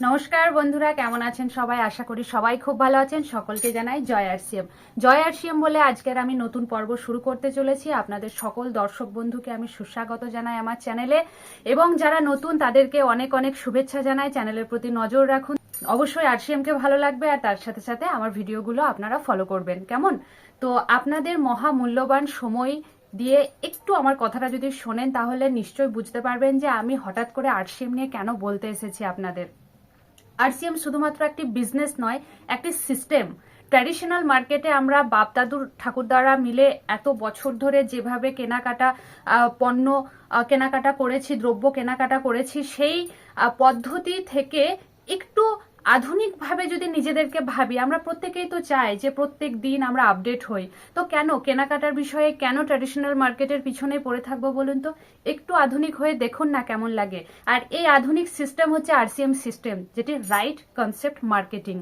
নমস্কার বন্ধুরা, কেমন আছেন সবাই? আশা করি সবাই খুব ভালো আছেন। সকলকে জানাই জয় আর আরসিএম জয় আর আরসিএম বলে আজকের আমি নতুন পর্ব শুরু করতে চলেছি। আপনাদের সকল দর্শক বন্ধুকে আমি সুস্বাগত জানাই আমার চ্যানেলে। এবং যারা নতুন, তাদেরকে অনেক অনেক শুভেচ্ছা জানাই। চ্যানেলের প্রতি নজর রাখুন। অবশ্যই আরসিএম কে ভালো লাগবে, আর তার সাথে সাথে আমার ভিডিওগুলো আপনারা ফলো করবেন। কেমন? তো আপনাদের মহা মূল্যবান সময় দিয়ে একটু আমার কথাটা যদি শোনেন, তাহলে নিশ্চয়ই বুঝতে পারবেন যে আমি হঠাৎ করে আরসিএম নিয়ে কেন বলতে এসেছি আপনাদের। আরসিএম শুধুমাত্র একটি বিজনেস নয়, একটি সিস্টেম ট্র্যাডিশনাল মার্কেটে আমরা বাপদাদুর ঠাকুর ঠাকুরদারা মিলে এত বছর ধরে যেভাবে কেনাকাটা পণ্য কেনাকাটা করেছি, দ্রব্য কেনাকাটা করেছি, সেই পদ্ধতি থেকে একটু আধুনিকভাবে যদি নিজেদেরকে ভাবি, আমরা প্রত্যেকেই তো চাই যে প্রত্যেক দিন আমরা আপডেট হই। তো কেন? কেনাকাটার বিষয়ে কেন ট্র্যাডিশনাল মার্কেটের পিছনে পড়ে থাকব বলুন তো? একটু আধুনিক হয়ে দেখুন না কেমন লাগে। আর এই আধুনিক সিস্টেম হচ্ছে আরসিএম সিস্টেম যেটি রাইট কনসেপ্ট মার্কেটিং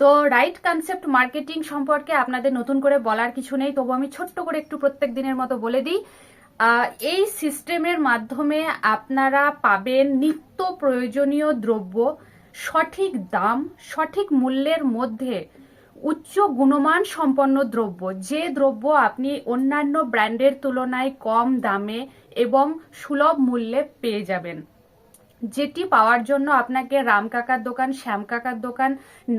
তো রাইট কনসেপ্ট মার্কেটিং সম্পর্কে আপনাদের নতুন করে বলার কিছু নেই, তবু আমি ছোট্ট করে একটু প্রত্যেক দিনের মতো বলে দিই। এই সিস্টেমের মাধ্যমে আপনারা পাবেন নিত্য প্রয়োজনীয় দ্রব্য সঠিক দাম, সঠিক মূল্যের মধ্যে উচ্চ গুণমান সম্পন্ন দ্রব্য, যে দ্রব্য আপনি অন্যান্য ব্র্যান্ডের তুলনায় কম দামে এবং সুলভ মূল্যে পেয়ে যাবেন। যেটি পাওয়ার জন্য আপনাকে রাম কাকার দোকান, শ্যাম কাকার দোকান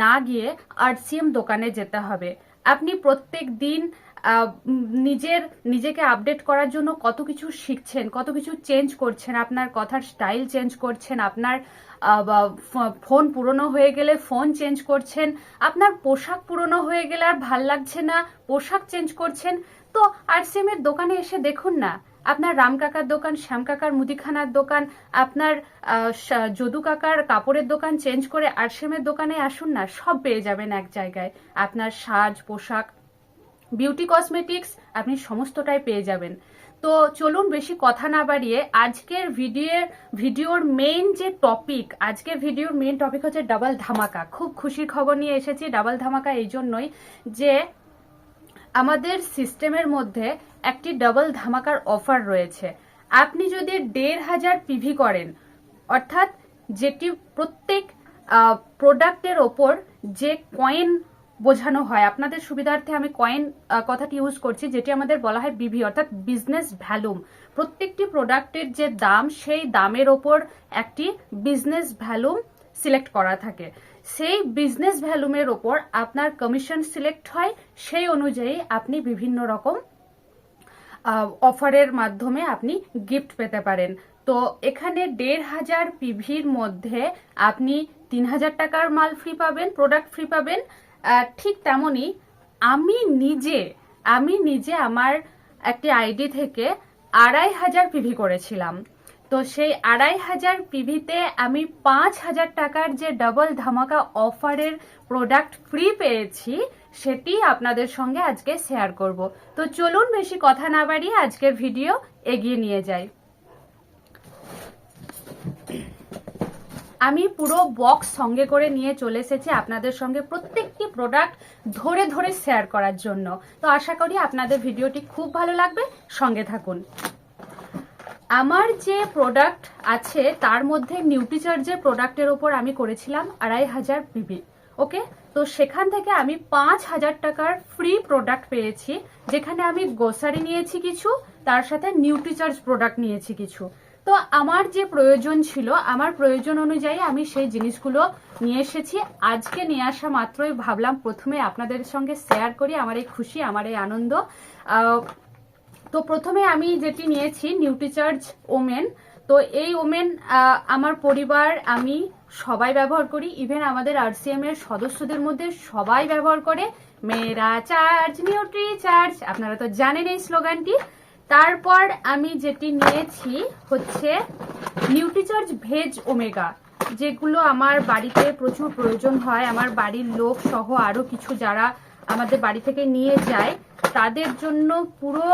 না গিয়ে আরসিএম দোকানে যেতে হবে। আপনি প্রত্যেক দিন নিজের, নিজেকে আপডেট করার জন্য কত কিছু শিখছেন, কত কিছু চেঞ্জ করছেন, আপনার কথার স্টাইল চেঞ্জ করছেন, আপনার ফোন পুরনো হয়ে গেলে ফোন চেঞ্জ করছেন, আপনার পোশাক পুরনো হয়ে গেলে আর ভালো লাগছে না, পোশাক চেঞ্জ করছেন। তো আরসিএম এর দোকানে এসে দেখুন না, আপনার রাম কাকার দোকান, শ্যাম কাকার মুদিখানার দোকান, আপনার যদু কাকার কাপড়ের দোকান চেঞ্জ করে আরসিএমের দোকানে আসুন না, সব পেয়ে যাবেন এক জায়গায়। আপনার সাজ, পোশাক বিউটি কসমেটিক্স আপনি সমস্তটাই পেয়ে যাবেন। তো চলুন বেশি কথা না বাড়িয়ে আজকের ভিডিওর ভিডিওর মেইন যে টপিক আজকের ভিডিওর মেইন টপিক হচ্ছে ডাবল ধামাকা। খুব খুশির খবর নিয়ে এসেছি ডাবল ধামাকা এই জন্যই যে আমাদের সিস্টেমের মধ্যে একটি ডাবল ধামাকার অফার রয়েছে। আপনি যদি দেড় হাজার পিভি করেন, অর্থাৎ যেটি প্রত্যেক প্রোডাক্টের ওপর যে কয়েন বোঝানো হয়। আপনাদের সুবিধার্থে আমি কয়েন কথাটি ইউজ করছি, যেটি আমাদের বলা হয় বিভি অর্থাৎ বিজনেস ভ্যালুম প্রত্যেকটি প্রোডাক্টের যে দাম, সেই দামের ওপর একটি বিজনেস ভ্যালুম সিলেক্ট করা থাকে। সেই বিজনেস ভ্যালুমের ওপর আপনার কমিশন সিলেক্ট হয়, সেই অনুযায়ী আপনি বিভিন্ন রকম অফারের মাধ্যমে আপনি গিফট পেতে পারেন। তো এখানে দেড় হাজার পিভির মধ্যে আপনি তিন হাজার টাকার মাল ফ্রি পাবেন প্রোডাক্ট ফ্রি পাবেন ঠিক তেমনই আমি নিজে আমি নিজে আমার একটি আইডি থেকে আড়াই হাজার পিভি করেছিলাম। তো সেই আড়াই হাজার পিভিতে আমি পাঁচ হাজার টাকার যে ডাবল ধামাকা অফারের প্রোডাক্ট ফ্রি পেয়েছি, সেটি আপনাদের সঙ্গে আজকে শেয়ার করব। তো চলুন বেশি কথা না বাড়িয়ে আজকের ভিডিও এগিয়ে নিয়ে যাই। আমি পুরো বক্স সঙ্গে করে নিয়ে চলে এসেছি আপনাদের সঙ্গে প্রত্যেকটি প্রোডাক্ট ধরে ধরে শেয়ার করার জন্য। তো আশা করি আপনাদের ভিডিওটি খুব ভালো লাগবে। সঙ্গে থাকুন। আমার যে প্রোডাক্ট আছে, তার মধ্যে নিউট্রিচার্জের প্রোডাক্টের ওপর আমি করেছিলাম আড়াই হাজার পিবি ওকে তো সেখান থেকে আমি পাঁচ হাজার টাকার ফ্রি প্রোডাক্ট পেয়েছি, যেখানে আমি গোসারি নিয়েছি কিছু, তার সাথে নিউট্রিচার্জ প্রোডাক্ট নিয়েছি কিছু। তো আমার যে প্রয়োজন ছিল, আমার প্রয়োজন অনুযায়ী আমি সেই জিনিসগুলো নিয়ে এসেছি। আজকে নিয়ে আসা মাত্রই ভাবলাম প্রথমে আপনাদের সঙ্গে শেয়ার করি আমার এই খুশি, আমার এই আনন্দ। তো প্রথমে আমি যেটি নিয়েছি নিউট্রিচার্জ ওমেন তো এই ওমেন আমার পরিবার, আমি সবাই ব্যবহার করি। ইভেন আমাদের আরসিএম এর সদস্যদের মধ্যে সবাই ব্যবহার করে। মেয়েরা চার্জ নিউট্রি চার্জ আপনারা তো জানেন এই স্লোগানটি তারপর আমি যেটি নিয়েছি হচ্ছে নিউট্রিচার্জ ভেজ ওমেগা যেগুলো আমার বাড়িতে প্রচুর প্রয়োজন হয়। আমার বাড়ির লোক সহ আরও কিছু যারা আমাদের বাড়ি থেকে নিয়ে যায়, তাদের জন্য পুরো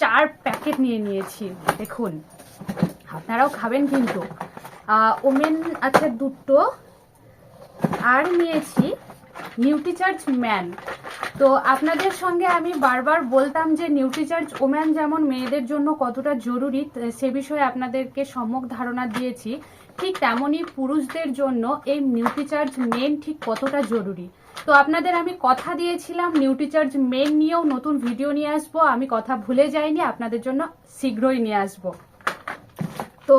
চার প্যাকেট নিয়ে নিয়েছি। দেখুন, আপনারাও খাবেন কিন্তু। ওমেন আছে দুটো। আর নিয়েছি নিউট্রিচার্জ ম্যান তো আপনাদের সঙ্গে আমি বারবার বলতাম যে নিউট্রিচার্জ ওম্যান যেমন মেয়েদের জন্য কতটা জরুরি সে বিষয়ে আপনাদেরকে সম্যক ধারণা দিয়েছি, ঠিক তেমনই পুরুষদের জন্য এই নিউট্রিচার্জ মেন ঠিক কতটা জরুরি। তো আপনাদের আমি কথা দিয়েছিলাম নিউট্রিচার্জ মেন নিয়েও, নতুন ভিডিও নিয়ে আসব, আমি কথা ভুলে যাইনি, আপনাদের জন্য শীঘ্রই নিয়ে আসব। তো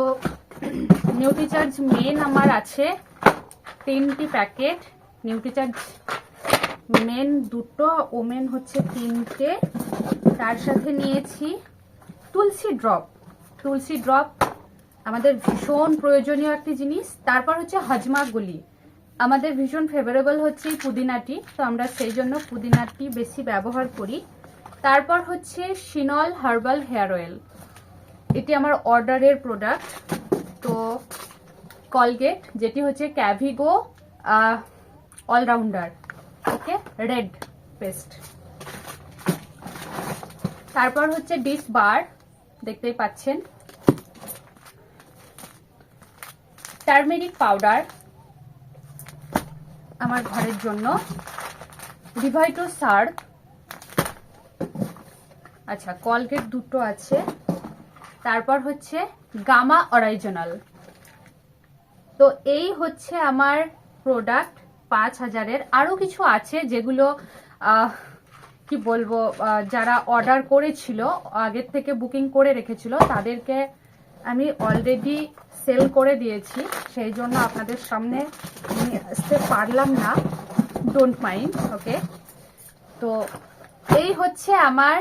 নিউট্রিচার্জ মেন আমার আছে তিনটি প্যাকেট। নিউট্রিচার্জ মেন দুটো ওমেন হচ্ছে তিনটে। তার সাথে নিয়েছি তুলসী ড্রপ। তুলসী ড্রপ আমাদের ভীষণ প্রয়োজনীয় একটি জিনিস। তারপর হচ্ছে হজমাগুলি আমাদের ভীষণ ফেভারেবল হচ্ছে পুদিনাটি, তো আমরা সেই জন্য পুদিনাটি বেশি ব্যবহার করি। তারপর হচ্ছে সিনল হার্বাল হেয়ার অয়েল। এটি আমার অর্ডারের প্রোডাক্ট তো কলগেট যেটি হচ্ছে ক্যাভিগো অলরাউন্ডার ওকে রেড পেস্ট তারপর হচ্ছে ডিশ বার দেখতেই পাচ্ছেন। টার্মেরিক পাউডার আমার ঘরের জন্য। ডিভাইটো সার্ফ আচ্ছা কলগেট দুটো আছে। তারপর হচ্ছে গামা অরিজিনাল তো এই হচ্ছে আমার প্রোডাক্ট পাঁচ হাজারের আরও কিছু আছে যেগুলো কি বলব যারা অর্ডার করেছিল, আগের থেকে বুকিং করে রেখেছিল, তাদেরকে আমি অলরেডি সেল করে দিয়েছি। সেই জন্য আপনাদের সামনে নিয়ে আসতে পারলাম না। ডোন্ট মাইন্ড ওকে তো এই হচ্ছে আমার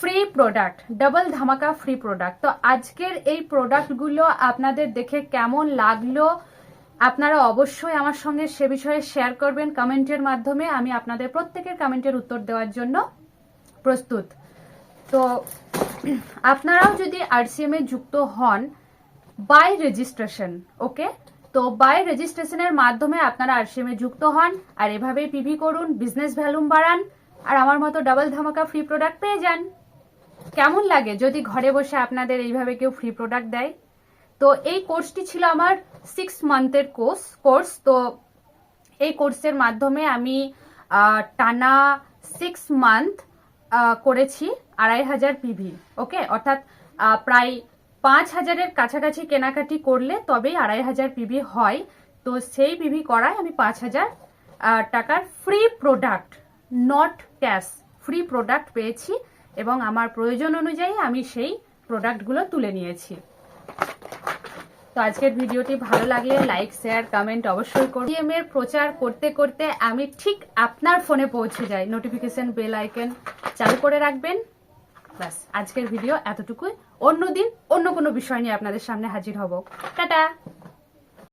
ফ্রি প্রোডাক্ট ডাবল ধামাকা ফ্রি প্রোডাক্ট তো আজকের এই প্রোডাক্টগুলো আপনাদের দেখে কেমন লাগল? আপনারা অবশ্যই আমার সঙ্গে সে বিষয়ে শেয়ার করবেন কমেন্টের মাধ্যমে। আমি আপনাদের প্রত্যেকের কমেন্টের উত্তর দেওয়ার জন্য প্রস্তুত। তো, আপনারাও যদি আরসিএম এ যুক্ত হন বাই রেজিস্ট্রেশন ওকে তো বাই রেজিস্ট্রেশনের মাধ্যমে আপনারা আরসিএম এ যুক্ত হন, আর এভাবেই পিভি করুন বিজনেস ভ্যালুম বাড়ান, আর আমার মতো ডাবল ধামাকা ফ্রি প্রোডাক্ট পেয়ে যান। কেমন লাগে যদি ঘরে বসে আপনাদের এইভাবে কেউ ফ্রি প্রোডাক্ট দেয়? তো এই কোর্সটি ছিল আমার সিক্স মান্থের কোর্স কোর্স তো এই কোর্সের মাধ্যমে আমি টানা সিক্স মান্থ করেছি আড়াই হাজার পিভি ওকে অর্থাৎ প্রায় পাঁচ হাজারের কাছাকাছি কেনাকাটি করলে তবেই আড়াই হাজার পিভি হয়। তো সেই পিভি করায় আমি পাঁচ হাজার টাকার free product not cash free product পেয়েছি এবং আমার প্রয়োজন অনুযায়ী আমি সেই প্রোডাক্টগুলো তুলে নিয়েছি। তো আজকের ভিডিওটি ভালো লাগলে লাইক শেয়ার কমেন্ট অবশ্যই করুন। এম এর প্রচার করতে করতে আমি ঠিক আপনার ফোনে পৌঁছে যাই। নোটিফিকেশন বেল আইকন চালু করে রাখবেন। ব্যাস, আজকের ভিডিও এতটুকুই। অন্যদিন অন্য কোনো বিষয় নিয়ে আপনাদের সামনে হাজির হব। টাটা!